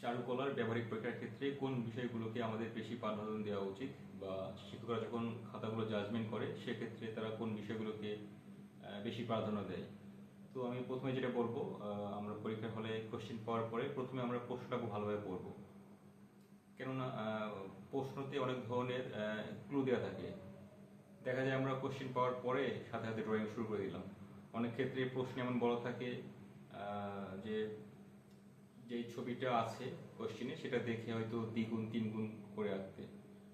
চারুকলার ব্যবহারিক পরীক্ষার ক্ষেত্রে কোন বিষয়গুলোকে আমাদের বেশি প্রাধান্য দেওয়া উচিত? বা শিক্ষকরা যখন খাতাগুলো জাজমেন্ট করে সেক্ষেত্রে তারা কোন বিষয়গুলোকে বেশি প্রাধান্য দেয়? তো আমি প্রথমে যেটা বলব আমরা পরীক্ষার হলে কোশ্চেন পাওয়ার পরে প্রথমে আমরা প্রশ্নটা খুব ভালোভাবে পড়ব। কেননা প্রশ্নতে অনেক ধরনের ক্লু দেওয়া থাকে। দেখা যায় আমরা কোশ্চেন পাওয়ার পরে সাথে সাথে ড্রয়িং শুরু করে দিলাম। অনেক ক্ষেত্রে প্রশ্ন এমন বলা থাকে আহ, যে ছবিটা আছে কোশ্চেনে সেটা দেখে হয়তো দ্বিগুণ, তিনগুণ করে আঁকতে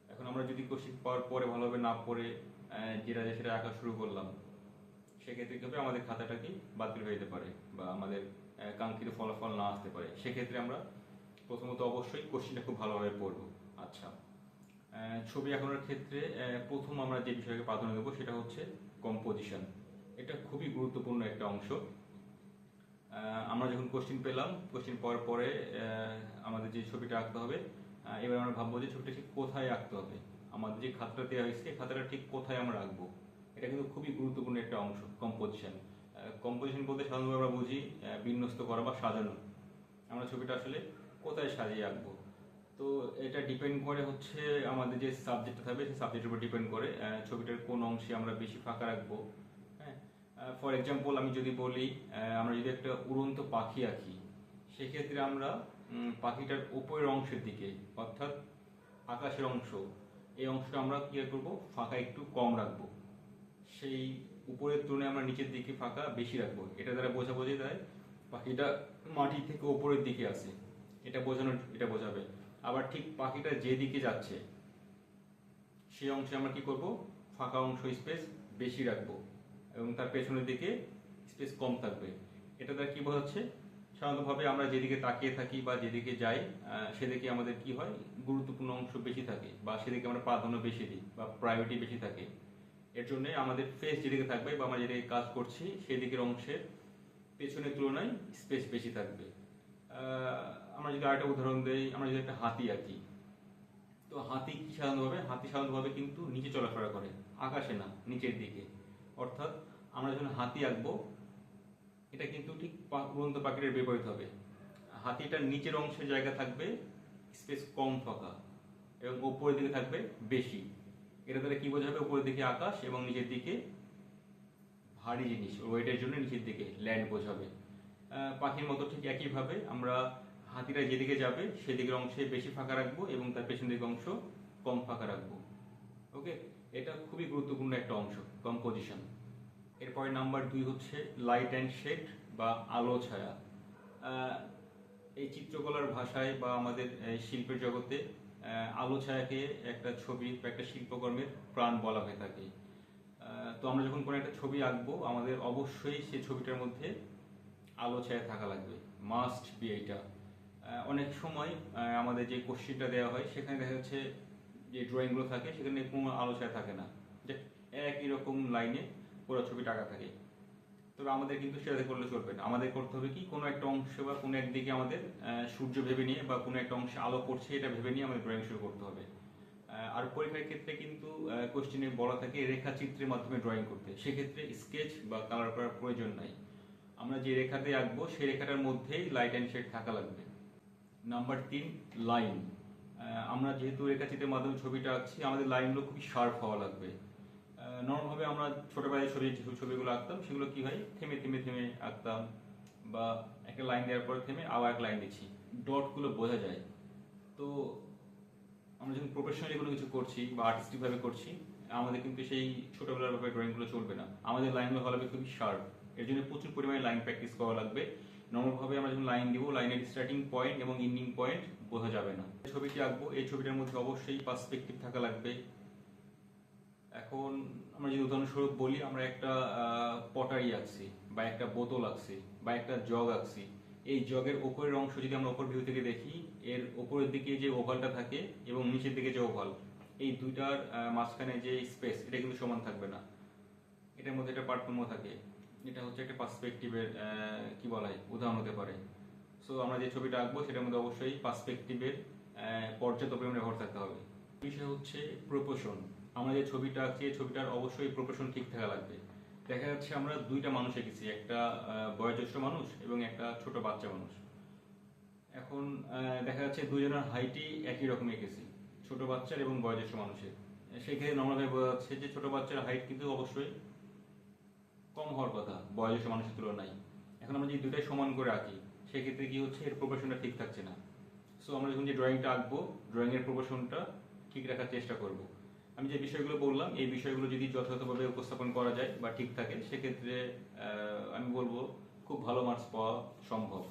এখন আমরা যদি কোশ্চেন পাওয়ার পরে ভালোভাবে না পড়ে যেটা সেটা আঁকা শুরু করলাম, সেক্ষেত্রে কি আমাদের খাতাটা কি বাতিল হয়ে যেতে পারে বা আমাদের কাঙ্ক্ষিত ফলাফল না আসতে পারে। সেক্ষেত্রে আমরা প্রথমত অবশ্যই কোশ্চেনটা খুব ভালোভাবে পড়ব। আচ্ছা ছবি আঁকানোর ক্ষেত্রে প্রথম আমরা যে বিষয়কে প্রাধান্য দেবো সেটা হচ্ছে কম্পোজিশন এটা খুবই গুরুত্বপূর্ণ একটা অংশ। আমরা যখন কোশ্চেন পেলাম কোশ্চেন পাওয়ার পরে আমাদের যে ছবিটা আঁকতে হবে এবার আমরা ভাববো যে ছবিটা ঠিক কোথায় আঁকতে হবে। আমাদের যে খাতাটা দেওয়া হয়েছে খাতাটা ঠিক কোথায় আমরা আঁকবো? এটা কিন্তু খুবই গুরুত্বপূর্ণ একটা অংশ কম্পোজিশন কম্পোজিশন বলতে সাধারণত আমরা বুঝি বিন্যস্ত করা বা সাজানো। আমরা ছবিটা আসলে কোথায় সাজিয়ে আঁকবো? তো এটা ডিপেন্ড করে হচ্ছে আমাদের যে সাবজেক্টটা থাকবে, সেই সাবজেক্টের উপর ডিপেন্ড করে ছবিটার কোন অংশে আমরা বেশি ফাঁকা রাখব। ফর এক্সাম্পল আমি যদি বলি আমরা যদি একটা উড়ন্ত পাখি আঁকি, সেক্ষেত্রে আমরা পাখিটার উপরের অংশের দিকে, অর্থাৎ আকাশের অংশ, এই অংশটা আমরা কি করব? ফাঁকা একটু কম রাখব। সেই উপরের তুলনায় আমরা নিচের দিকে ফাঁকা বেশি রাখব। এটা দ্বারা বোঝা বোঝে যায়, পাখিটা মাটি থেকে উপরের দিকে আসে। এটা বোঝানোর এটা বোঝাবে। আবার ঠিক পাখিটা যে দিকে যাচ্ছে, সেই অংশে আমরা কি করব? ফাঁকা অংশ স্পেস বেশি রাখব। এবং তার পেছনের দিকে স্পেস কম থাকবে। এটা দ্বারা কি বোঝাচ্ছে? সাধারণতভাবে আমরা যেদিকে তাকিয়ে থাকি বা যেদিকে যাই সেদিকে আমাদের কি হয়? গুরুত্বপূর্ণ অংশ বেশি থাকে বা সেদিকে আমরা প্রাধান্য বেশি দিই বা প্রায়োরিটি বেশি থাকে। এর জন্য আমাদের ফেস যেদিকে থাকবে বা আমরা যেদিকে কাজ করছি, সেদিকের অংশের পেছনের তুলনায় স্পেস বেশি থাকবে। আমরা যদি আরেকটা উদাহরণ দেই, আমরা যদি একটা হাতি আঁকি। তো হাতি কি সাধারণভাবে? হাতি সাধারণভাবে কিন্তু নিচে চলাফেরা করে, আকাশে না, নিচের দিকে। অর্থাৎ আমরা যখন হাতি আঁকবো, এটা কিন্তু ঠিক উড়ন্ত পাখিটার বিপরীত হবে। হাতিটার নিচের অংশের জায়গা থাকবে স্পেস কম ফাঁকা এবং ওপরের দিকে থাকবে বেশি। এটা দ্বারা কি বোঝাবে? উপরের দিকে আকাশ এবং নিচের দিকে ভারী জিনিস, ওয়েটের জন্য নিচের দিকে ল্যান্ড বোঝাবে। পাখির মতো ঠিক একইভাবে আমরা হাতিরা যেদিকে যাবে, সেদিকের অংশে বেশি ফাঁকা রাখব এবং তার পেছন দিকের অংশ কম ফাঁকা রাখব। ওকে এটা খুবই গুরুত্বপূর্ণ একটা অংশ কম্পোজিশন এরপরে নাম্বার দুই হচ্ছে লাইট অ্যান্ড শেড বা আলো, ছায়া। এই চিত্রকলার ভাষায় বা আমাদের শিল্পের জগতে আলো, ছায়াকে একটা ছবি বা একটা শিল্পকর্মের প্রাণ বলা হয়ে থাকে। তো আমরা যখন কোনো একটা ছবি আঁকবো, আমাদের অবশ্যই সেই ছবিটার মধ্যে আলো, ছায়া থাকা লাগবে। মাস্ট বি এইটা অনেক সময় আমাদের যে কোশ্চিনটা দেওয়া হয়, সেখানে দেখা যাচ্ছে যে ড্রয়িংগুলো থাকে, সেখানে কোনো আলো, ছায়া থাকে না। যে একই রকম লাইনে পুরো ছবিটা আঁকা থাকে। তবে আমাদের কিন্তু সেটাতে করলে চলবে না। আমাদের করতে হবে কি, কোনো একটা অংশ বা কোনো একদিকে আমাদের সূর্য ভেবে নিয়ে বা কোনো একটা অংশে আলো পড়ছে, এটা ভেবে নিয়ে আমাদের ড্রয়িং শুরু করতে হবে। আর পরীক্ষার ক্ষেত্রে কিন্তু কোশ্চেনে বলা থাকে রেখাচিত্রের মাধ্যমে ড্রয়িং করতে। সেক্ষেত্রে স্কেচ বা কালার করার প্রয়োজন নাই। আমরা যে রেখাতে আঁকবো সেই রেখাটার মধ্যেই লাইট অ্যান্ড শেড থাকা লাগবে। নাম্বার তিন লাইন আমরা যেহেতু রেখাচিত্রের মাধ্যমে ছবিটা আঁকছি, আমাদের লাইনগুলো খুবই শার্প হওয়া লাগবে। নর্মালভাবে আমরা ছোটবেলায় ছবি ছবিগুলো আঁকতাম, সেগুলো কি হয়? থেমে থেমে থেমে আঁকতাম বা একটা লাইন দেওয়ার পরে থেমে আবার এক লাইন দিচ্ছি। ডটগুলো বোঝা যায়। তো আমরা যখন প্রফেশনালি কোনো কিছু করছি বা আর্টিস্টিকভাবে করছি, আমাদের কিন্তু সেই ছোটবেলার ভাবে ড্রয়িংগুলো চলবে না। আমাদের লাইনগুলো লাগবে খুবই শার্প এর জন্য প্রচুর পরিমাণে লাইন প্র্যাকটিস করা লাগবে। নর্মালভাবে আমরা যখন লাইন দিব লাইনের স্টার্টিং পয়েন্ট এবং এন্ডিং পয়েন্ট বোঝা যাবে না। ছবিটি আঁকবো, এই ছবিটার মধ্যে অবশ্যই পার্সপেক্টিভ থাকা লাগবে। এখন আমরা যদি উদাহরণস্বরূপ বলি, আমরা একটা পটারি আঁকছি, বা একটা বোতল আঁকছি, বা একটা জগ আঁকছি। এই জগের ওপরের অংশ যদি আমরা ওপর ভিউ থেকে দেখি, এর ওপরের দিকে যে ওভালটা থাকে এবং নিচের দিকে যে ওভাল এই দুইটার মাঝখানে যে স্পেস এটা কিন্তু সমান থাকবে না। এটার মধ্যে একটা পারফর্ম থাকে। এটা হচ্ছে একটা পার্সপেক্টিভের কি বলা হয়, উদাহরণ হতে পারে। সো আমরা যে ছবিটা আঁকবো, সেটার মধ্যে অবশ্যই পার্সপেক্টিভের পর্যাপ্ত পরিমাণে ব্যবহার থাকতে হবে। বিষয় হচ্ছে প্রপোশন আমরা যে ছবিটা আঁকছি, এই ছবিটার অবশ্যই প্রপোশন ঠিক থাকা লাগবে। দেখা যাচ্ছে আমরা দুইটা মানুষ এঁকেছি, একটা বয়োজ্যেষ্ঠ মানুষ এবং একটা ছোট বাচ্চা মানুষ। এখন দেখা যাচ্ছে দুজনের হাইটই একই রকম এঁকেছি, ছোট বাচ্চার এবং বয়োজ্যেষ্ঠ মানুষের। সেক্ষেত্রে নর্মালভাবে বোঝা যাচ্ছে যে ছোট বাচ্চার হাইট কিন্তু অবশ্যই কম হওয়ার কথা, বয়োজ্যেষ্ঠ মানুষের তুলনায় এখন আমরা যদি দুটাই সমান করে আঁকি, সেক্ষেত্রে কি হচ্ছে, এর প্রপোর্শনটা ঠিক থাকছে না। সো আমরা যখন যে ড্রয়িংটা আঁকবো ড্রয়িংয়ের প্রপোর্শনটা ঠিক রাখার চেষ্টা করব। আমি যে বিষয়গুলো বললাম, এই বিষয়গুলো যদি যথাযথভাবে উপস্থাপন করা যায় বা ঠিক থাকে, সেক্ষেত্রে আমি বলব খুব ভালো মার্কস পাওয়া সম্ভব।